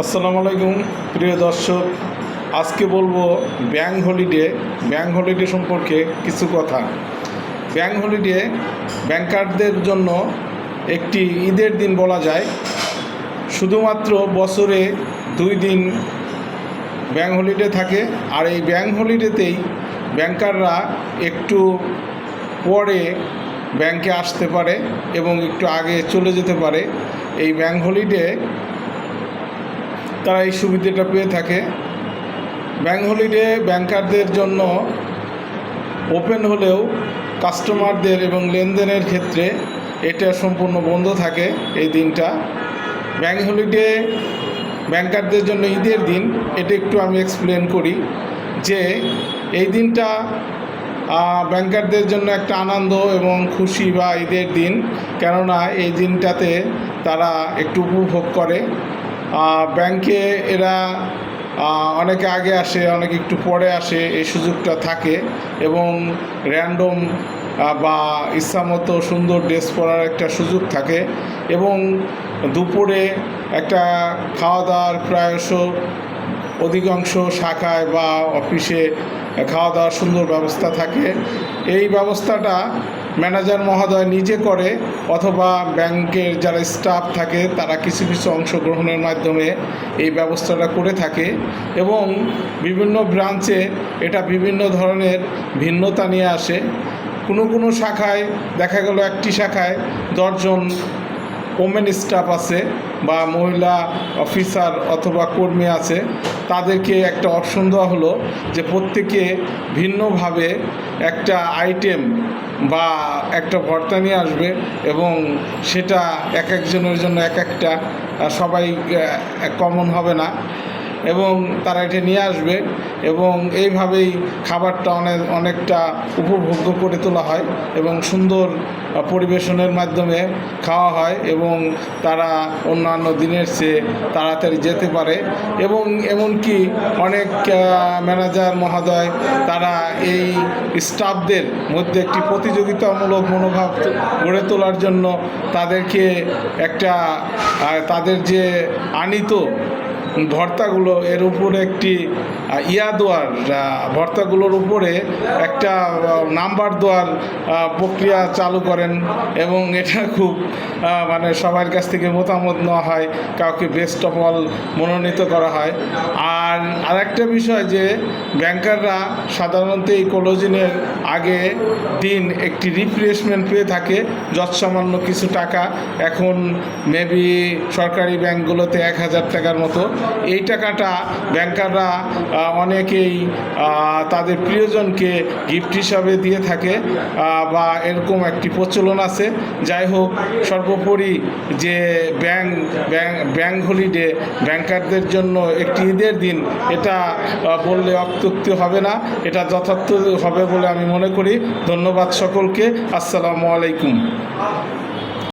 আসসালামু আলাইকুম, প্রিয় দর্শক। আজকে বলব ব্যাঙ্ক হলিডে ব্যাঙ্ক হলিডে সম্পর্কে কিছু কথা। ব্যাঙ্ক হলিডে ব্যাংকারদের জন্য একটি ঈদের দিন বলা যায়। শুধুমাত্র বছরে দুই দিন ব্যাঙ্ক হলিডে থাকে। আর এই ব্যাঙ্ক হলিডেতেই ব্যাংকাররা একটু পরে ব্যাংকে আসতে পারে এবং একটু আগে চলে যেতে পারে। এই ব্যাঙ্ক হলিডে তারা এই সুবিধাটা পেয়ে থাকে। ব্যাঙ্ক হলিডে ব্যাংকারদের জন্য ওপেন হলেও কাস্টমারদের এবং লেনদেনের ক্ষেত্রে এটা সম্পূর্ণ বন্ধ থাকে এই দিনটা। ব্যাঙ্ক হলিডে ব্যাংকারদের জন্য ঈদের দিন, এটা একটু আমি এক্সপ্লেন করি যে এই দিনটা ব্যাংকারদের জন্য একটা আনন্দ এবং খুশি বা ঈদের দিন। কেননা এই দিনটাতে তারা একটু উপভোগ করে। ব্যাংকে এরা অনেকে আগে আসে, অনেকে একটু পরে আসে, এই সুযোগটা থাকে। এবং র্যান্ডম বা ইচ্ছামতো সুন্দর ড্রেস পরার একটা সুযোগ থাকে। এবং দুপুরে একটা খাওয়া দাওয়ার প্রায়শ অধিকাংশ শাখায় বা অফিসে খাওয়া দাওয়ার সুন্দর ব্যবস্থা থাকে। এই ব্যবস্থাটা ম্যানেজার মহোদয় নিজে করে অথবা ব্যাংকের যারা স্টাফ থাকে, তারা কিছু কিছু অংশগ্রহণের মাধ্যমে এই ব্যবস্থাটা করে থাকে এবং বিভিন্ন ব্রাঞ্চে এটা বিভিন্ন ধরনের ভিন্নতা নিয়ে আসে। কোনো কোনো শাখায় দেখা গেল একটি শাখায় দশজন ওমেন স্টাফ আছে বা মহিলা অফিসার অথবা কর্মী আছে। তাদেরকে একটা অপশন দেওয়া হলো যে প্রত্যেকে ভিন্নভাবে একটা আইটেম বা একটা ভর্তা নিয়ে আসবে এবং সেটা এক একজনের জন্য এক একটা সবাই কমন হবে না। এবং তারা এটা নিয়ে আসবে। এবং এইভাবেই খাবারটা অনেক, অনেকটা উপভোগ্য করে তোলা হয় এবং সুন্দর পরিবেশনের মাধ্যমে খাওয়া হয় এবং তারা অন্যান্য দিনের চেয়ে তাড়াতাড়ি যেতে পারে এবং এমনকি অনেক ম্যানেজার, মহোদয় তারা এই স্টাফদের মধ্যে একটি প্রতিযোগিতামূলক মনোভাব গড়ে তোলার জন্য তাদেরকে একটা তাদের যে আনিত ভর্তাগুলো এর উপরে একটি ইয়া দেওয়ার ভর্তাগুলোর উপরে একটা নাম্বার দেওয়ার প্রক্রিয়া চালু করেন এবং এটা খুব মানে সবার কাছ থেকে মতামত নেওয়া হয়, কাউকে বেস্ট অফ অল মনোনীত করা হয়। আর আরেকটা বিষয় যে ব্যাংকাররা সাধারণত এই কলোজিনের আগে দিন একটি রিফ্রেশমেন্ট পেয়ে থাকে, যৎসামান্য কিছু টাকা, এখন মেবি সরকারি ব্যাংকগুলোতে এক হাজার টাকার মতো এই টাকাটা ব্যাংকাররা অনেকেই তাদের প্রিয়জনকে গিফট হিসাবে দিয়ে থাকে বা এরকম একটি প্রচলন আছে। যাই হোক, সর্বোপরি যে ব্যাংক ব্যাংক হলিডে ব্যাংকারদের জন্য একটি ঈদের দিন, এটা বললে অত্যুক্তি হবে না, এটা যথার্থ হবে বলে আমি মনে করি। ধন্যবাদ সকলকে। আসসালামু আলাইকুম।